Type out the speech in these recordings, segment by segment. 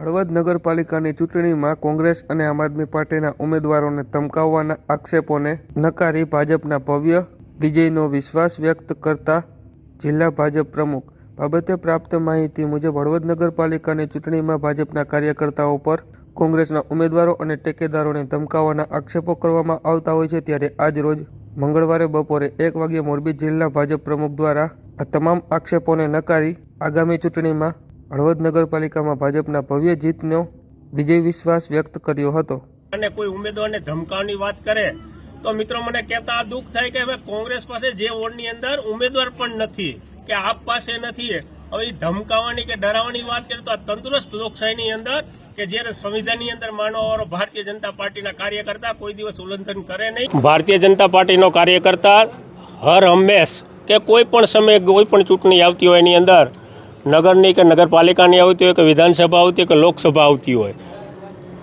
હળવદ નગરપાલિકાની ચૂંટણીમાં કોંગ્રેસ અને આમ આદમી પાર્ટીના ઉમેદવારોને ધમકાવવાના આક્ષેપોને નકારી ભાજપના ભવ્ય વિજયનો વિશ્વાસ વ્યક્ત કરતા જિલ્લા ભાજપ પ્રમુખ બાબતે પ્રાપ્ત માહિતી મુજબ હળવદ નગરપાલિકાની ચૂંટણીમાં ભાજપના કાર્યકર્તાઓ પર કોંગ્રેસના ઉમેદવારો અને ટેકેદારોને ધમકાવવાના આક્ષેપો કરવામાં આવતા હોય છે ત્યારે આજ રોજ મંગળવારે બપોરે એક વાગ્યે મોરબી જિલ્લા ભાજપ પ્રમુખ દ્વારા આ તમામ આક્ષેપોને નકારી આગામી ચૂંટણીમાં હળવદ નગરપાલિકામાં ભાજપના ભવ્ય જીતનો વિજય વિશ્વાસ વ્યક્ત કર્યો હતો. અને કોઈ ઉમેદવારને ધમકાવવાની વાત કરે તો મિત્રો મને કહેતા આ દુઃખ થાય કે હવે કોંગ્રેસ પાસે જે વોર્ડની અંદર ઉમેદવાર પણ નથી કે આપ પાસે નથી હવે ઈ ધમકાવવાની કે ડરાવવાની વાત કરે તો આ તંદુરસ્ત લોકશાહીની અંદર કે જ્યારે સંવિધાનની અંદર માનવવાળો ભારતીય જનતા પાર્ટીના કાર્યકર્તા કોઈ દિવસ ઉલ્લંઘન કરે નહીં. ભારતીય જનતા પાર્ટીનો કાર્યકર્તા હર હંમેશ કે કોઈ પણ સમયે કોઈ પણ ચૂંટણી આવતી હોય એની અંદર નગરની કે નગરપાલિકાની આવતી હોય કે વિધાનસભા આવતી હોય કે લોકસભા આવતી હોય.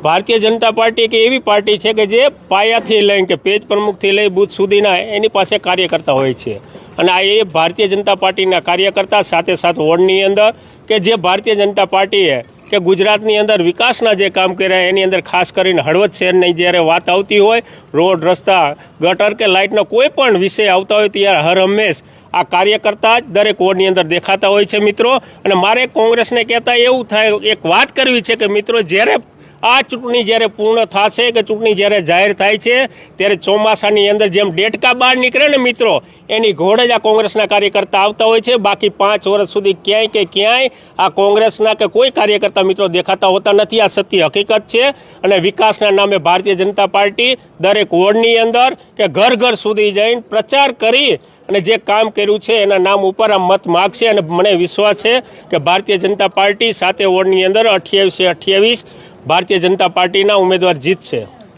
ભારતીય જનતા પાર્ટી એક એવી પાર્ટી છે કે જે પાયાથી લઈને કે પેજ પ્રમુખથી લઈ બુથ સુધીના એની પાસે કાર્યકર્તા હોય છે. અને આ એ ભારતીય જનતા પાર્ટીના કાર્યકર્તા સાથે સાથે વોર્ડની અંદર કે જે ભારતીય જનતા પાર્ટીએ કે ગુજરાતની અંદર વિકાસના જે કામ કર્યા એની અંદર ખાસ કરીને હળવદ શહેરની જ્યારે વાત આવતી હોય, રોડ, રસ્તા, ગટર કે લાઇટનો કોઈ પણ વિષય આવતા હોય ત્યારે હર હંમેશ આ કાર્યકર્તા જ દરેક વોર્ડની અંદર દેખાતા હોય છે મિત્રો. અને મારે કોંગ્રેસને કહેતા એવું થાય, એક વાત કરવી છે કે મિત્રો, જ્યારે આ ચૂંટણી જ્યારે પૂર્ણ થશે કે ચૂંટણી જ્યારે જાહેર થાય છે, ત્યારે ચોમાસાની અંદર જેમ ડેટકા બહાર નીકળે ને મિત્રો, એની ઘોડે જ આ કોંગ્રેસના કાર્યકર્તા આવતા હોય છે. બાકી પાંચ વર્ષ સુધી ક્યાંય કે ક્યાંય આ કોંગ્રેસના કે કોઈ કાર્યકર્તા મિત્રો દેખાતા હોતા નથી. આ સત્ય હકીકત છે. અને વિકાસના નામે ભારતીય જનતા પાર્ટી દરેક વોર્ડની અંદર કે ઘર ઘર સુધી જઈને પ્રચાર કરી અને જે કામ કર્યું છે એના નામ ઉપર આ મત માગશે અને મને વિશ્વાસ છે કે ભારતીય જનતા પાર્ટી સાતે વોર્ડની અંદર અઠ્યાવીસે અઠ્યાવીસ ભારતીય જનતા પાર્ટીના ઉમેદવાર જીતશે.